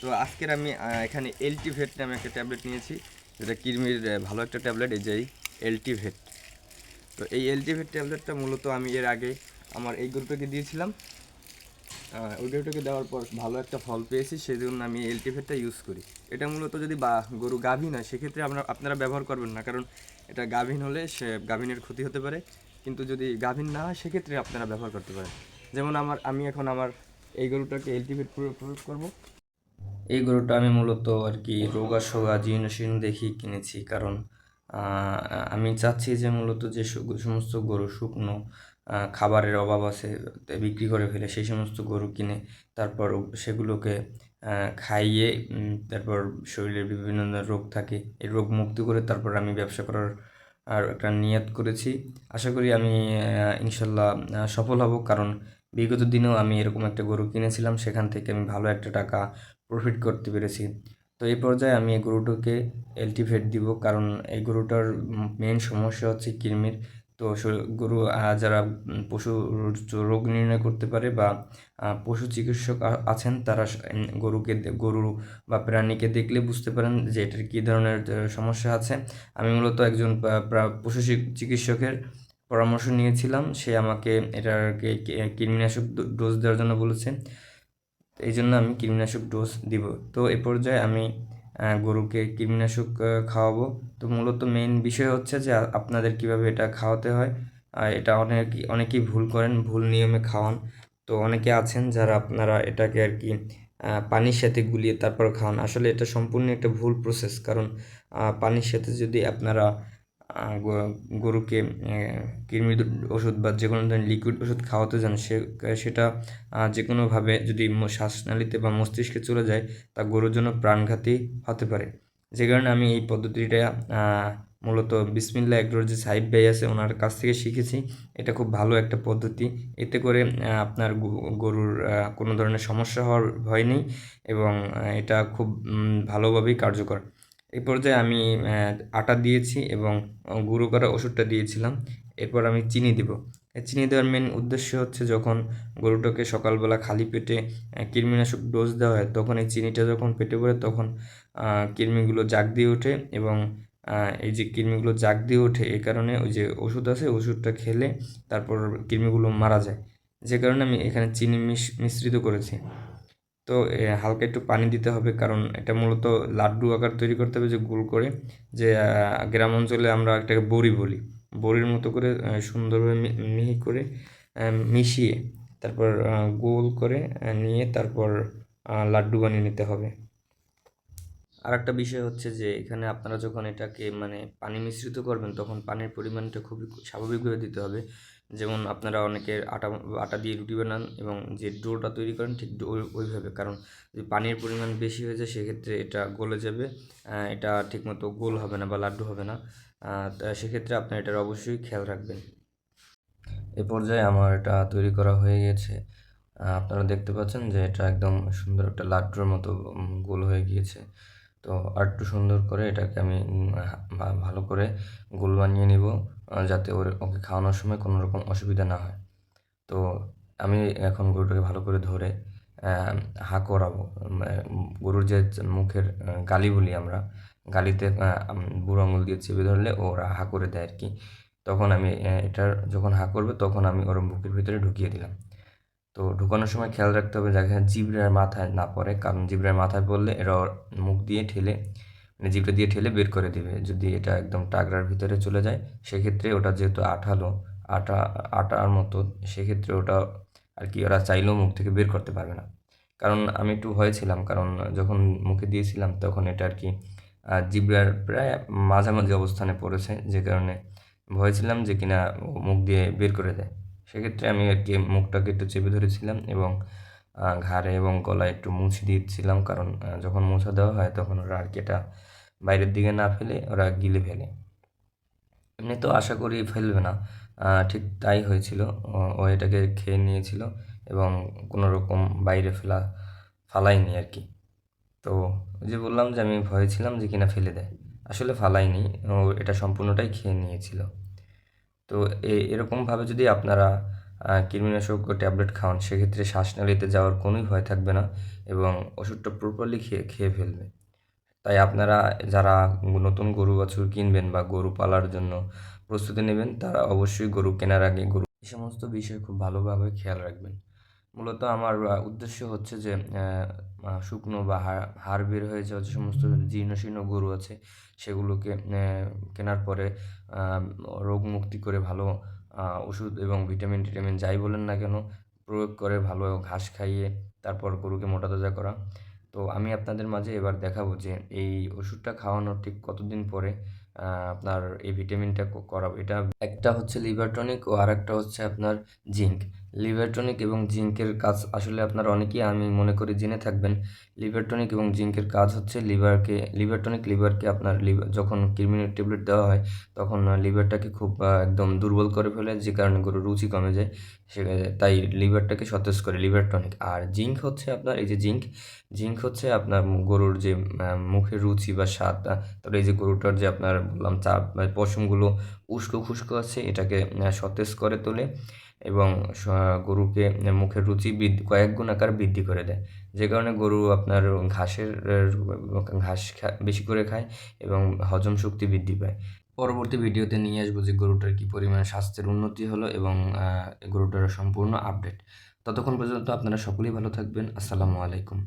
তো আজকের আমি এখানে এলটিভেট নামে একটা ট্যাবলেট নিয়েছি। যেটা কিরমির ভালো একটা ট্যাবলেট এই যে এলটিভেট তো এই এলটিভেট ট্যাবলেটটা মূলত আমি এর আগে আমার এই গরুটাকে দিয়েছিলাম। ওই গরুটাকে দেওয়ার পর ভালো একটা ফল পেয়েছি সেই জন্য আমি এলটিভেটটা ইউজ করি। এটা মূলত যদি বা, গরু গাভীন হয় সেক্ষেত্রে আপনারা আপনারা ব্যবহার করবেন না, কারণ এটা গাভীন হলে সে গাভীনের ক্ষতি হতে পারে। কিন্তু যদি গাভীন না হয়, সেক্ষেত্রে আপনারা ব্যবহার করতে পারেন। যেমন আমার, আমি এখন আমার এই গরুটাকে এলটিভেট প্রয়োগ করব। এই গরুটা আমি মূলত আর কি রোগা সোগা জীর্ণ শীর্ণ দেখেই কিনেছি। কারণ আমি চাচ্ছি যে মূলত যে সমস্ত গরু শুকনো খাবারের অভাব আছে বিক্রি করে ফেলে সেই সমস্ত গরু কিনে তারপর সেগুলোকে খাইয়ে তারপর শরীরের বিভিন্ন রোগ থাকে, এই রোগ মুক্ত করে তারপর আমি ব্যবসা করার আর একটা নিয়াত করেছি। আশা করি আমি ইনশাল্লাহ সফল হব। কারণ বিগত দিনেও আমি এরকম একটা গরু কিনেছিলাম, সেখান থেকে আমি ভালো একটা টাকা প্রফিট করতে পেরেছি। তো এই পর্যায়ে আমি এই গরুটাকে এলটিভেট দিব, কারণ এই গরুটার মেন সমস্যা হচ্ছে কৃমির। তো গরু যারা পশু রোগ নির্ণয় করতে পারে বা পশু চিকিৎসক আছেন, তারা গরুকে গরু বা প্রাণীকে দেখলে বুঝতে পারেন যে এটার কী ধরনের সমস্যা আছে। আমি মূলত একজন পশু চিকিৎসকের পরামর্শ নিয়েছিলাম। সে আমাকে এটাকে কৃমিনাশক ডোজ দেওয়ার জন্য বলেছে। এই জন্য আমি কৃমিনাশক ডোজ দিব। তো এ পর্যায়ে আমি গরুকে কৃমিনাশক খাওয়াবো। তো মূলত মেইন বিষয় হচ্ছে যে আপনাদের কীভাবে এটা খাওয়াতে হয়। আর এটা অনেক, অনেকেই ভুল করেন, ভুল নিয়মে খাওয়ান। তো অনেকে আছেন যারা আপনারা এটাকে আর কি পানির সাথে গুলিয়ে তারপর খাওয়ান। আসলে এটা সম্পূর্ণ একটা ভুল প্রসেস কারণ পানির সাথে যদি আপনারা গরুকে কৃমির ওষুধ বা যে কোনো ধরনের লিকুইড ওষুধ খাওয়াতে যান, সে, সেটা যে কোনোভাবে যদি শ্বাসনালীতে বা মস্তিষ্কে চলে যায়, তা গরুর জন্য প্রাণঘাতী হতে পারে। যে কারণে আমি এই পদ্ধতিটা মূলত বিসমিল্লা এগ্রোর যে সাহিব ভাই আছে, ওনার কাছ থেকে শিখেছি। এটা খুব ভালো একটা পদ্ধতি। এতে করে আপনার গরুর কোনো ধরনের সমস্যা হওয়ার ভয় নেই এবং এটা খুব ভালোভাবেই কার্যকর। এই পর্যায়ে আমি আটা দিয়েছি এবং গুঁড়ো করা ওষুধটা দিয়েছিলাম। এরপর আমি চিনি দিব। চিনি দেওয়ার মেন উদ্দেশ্য হচ্ছে যখন গরুটাকে সকালবেলা খালি পেটে কৃমিনাশক ডোজ দেওয়া হয়, তখন এই চিনিটা যখন পেটে পড়ে তখন কৃমিগুলো জাগ দিয়ে ওঠে এবং এই যে কৃমিগুলো জাগ দিয়ে ওঠে এই কারণে ওই যে ওষুধ আছে ওষুধটা খেলে তারপর কৃমিগুলো মারা যায়। যে কারণে আমি এখানে চিনি মিশ, মিশ্রিত করেছি। তো হালকা একটু পানি দিতে হবে, কারণ এটা মূলত লাড্ডু আকার তৈরি করতে হবে যে গোল করে, যে গ্রাম অঞ্চলে আমরা একটাকে বড়ি বলি। বড়ির মতো করে সুন্দরভাবে মিহি করে মিশিয়ে তারপর গোল করে নিয়ে তারপর লাড্ডু বানিয়ে নিতে হবে। আর একটা বিষয় হচ্ছে যে, এখানে আপনারা যখন এটাকে মানে পানি মিশ্রিত করবেন, তখন পানির পরিমাণটা খুবই স্বাভাবিকভাবে দিতে হবে। যেমন আপনারা অনেকে আটা আটা দিয়ে রুটি বানান এবং যে ডোটা তৈরি করেন ঠিক ওইভাবে। কারণ যদি পানির পরিমাণ বেশি হয়ে যায়, সেক্ষেত্রে এটা গলে যাবে। এটা ঠিকমতো গোল হবে না বা লাড্ডু হবে না। সেক্ষেত্রে আপনার এটার অবশ্যই খেয়াল রাখবেন। এ পর্যায়ে আমার এটা তৈরি করা হয়ে গেছে। আপনারা দেখতে পাচ্ছেন যে এটা একদম সুন্দর একটা লাড্ডুর মতো গোল হয়ে গিয়েছে। তো আর একটু সুন্দর করে এটাকে আমি ভালো করে গোল বানিয়ে নিব যাতে ওর, ওকে খাওয়ানোর সময় কোনো রকম অসুবিধা না হয়। তো আমি এখন গরুটাকে ভালো করে ধরে হা করাবো। গরুর যে মুখের গালি বলি আমরা, গালিতে বুড়ো আঙুল দিয়ে চেপে ধরলে ওরা হা করে দেয় আর কি। তখন আমি এটার যখন হা করবে তখন আমি ওর বুকের ভিতরে ঢুকিয়ে দিলাম। তো ঢুকানোর সময় খেয়াল রাখতে হবে যাতে জিবরার মাথায় না পড়ে। কারণ জিবরার মাথায় পড়লে এরা মুখ দিয়ে ঠেলে মানে জিভটা দিয়ে ঠেলে বের করে দিবে যদি এটা একদম টাগরার ভিতরে চলে যায়। সেক্ষেত্রে ওটা যেহেতু আঠালো, আটা, আটার মতো, সেক্ষেত্রে ওটা আর কি ওরা চাইলেও মুখ থেকে বের করতে পারবে না। কারণ আমি একটু ভয় ছিলাম, কারণ যখন মুখে দিয়েছিলাম তখন এটা আর কি জিবরার প্রায় মাঝামাঝি অবস্থানে পড়েছে। যে কারণে ভয় ছিলাম যে কিনা মুখ দিয়ে বের করে দেয়। সেক্ষেত্রে আমি আর কি মুখটাকে একটু চেপে ধরেছিলাম এবং ঘাড়ে এবং গলায় একটু মুছে দিয়েছিলাম। কারণ যখন মোছা দেওয়া হয় তখন ওরা আর কি এটা বাইরের দিকে না ফেলে, ওরা গিলে ফেলে। এমনি তো আশা করি ফেলবে না। ঠিক তাই হয়েছিল। ও- এটাকে খেয়ে নিয়েছিল এবং কোনো রকম বাইরে ফেলা, ফালাইনি আর কি। তো যে বললাম যে আমি ভয়ে ছিলাম যে কিনা ফেলে দেয়। আসলে ফালাইনি। ও এটা সম্পূর্ণটাই খেয়ে নিয়েছিল। তো এরকমভাবে যদি আপনারা কৃমিনাশক ট্যাবলেট খাওয়ান সেক্ষেত্রে শ্বাসনালীতে যাওয়ার কোনোই ভয় থাকবে না এবং ওষুধটা প্রপারলি খেয়ে খেয়ে ফেলবে। তাই আপনারা যারা নতুন গরু বাছুর কিনবেন বা গরু পালার জন্য প্রস্তুতি নেবেন, তারা অবশ্যই গরু কেনার আগে গরু এই সমস্ত বিষয় খুব ভালোভাবে খেয়াল রাখবেন। মূলত আমার উদ্দেশ্য হচ্ছে যে শুকনো বা হাড় বের হয়ে যাওয়া যে সমস্ত জীর্ণ শীর্ণ গরু আছে, সেগুলোকে কেনার পরে রোগ মুক্তি করে ভালো ওষুধ এবং ভিটামিন টিটামিন যাই বলেন না কেন, প্রয়োগ করে ভালো ঘাস খাইয়ে তারপর গরুকে মোটা তাজা করা। তো আমি আপনাদের মাঝে এবার দেখাবো যে এই ওষুধটা খাওয়ানোর ঠিক কতদিন পরে আপনার এই ভিটামিনটা করা, এটা একটা হচ্ছে লিভার টনিক ও আরেকটা হচ্ছে আপনার জিঙ্ক। লিভার টনিক এবং জিঙ্কের কাজ আসলে আপনারা অনেকেই আমি মনে করি জেনে থাকবেন। লিভার টনিক এবং জিঙ্কের কাজ হচ্ছে লিভারকে লিভার টনিক লিভারকে আপনার লিভার, যখন কৃমির ট্যাবলেট দেওয়া হয়, তখন লিভারটাকে খুব একদম দুর্বল করে ফেলে, যে কারণে গরুর রুচি কমে যায়। সে, তাই লিভারটাকে সতেজ করে লিভার টনিক আর জিঙ্ক হচ্ছে আপনার, এই যে জিঙ্ক জিঙ্ক হচ্ছে আপনার গরুর যে মুখের রুচি বা স্বাদ তারপরে এই যে গরুটার যে আপনার বললাম চাপ পশমগুলো উস্কো খুস্কো আছে, এটাকে সতেজ করে তোলে। এবং গরুকে মুখের রুচি বৃদ্ধি, কয়েক গুণ আকার বৃদ্ধি করে দেয়। যে কারণে গরু আপনার ঘাসের, ঘাস বেশি করে খায় এবং হজম শক্তি বৃদ্ধি পায়। পরবর্তী ভিডিওতে নিয়ে আসব যে গরুটার কী পরিমাণে স্বাস্থ্যের উন্নতি হলো এবং গরুটার সম্পূর্ণ আপডেট। ততক্ষণ পর্যন্ত আপনারা সকলেই ভালো থাকবেন। আসসালামু আলাইকুম।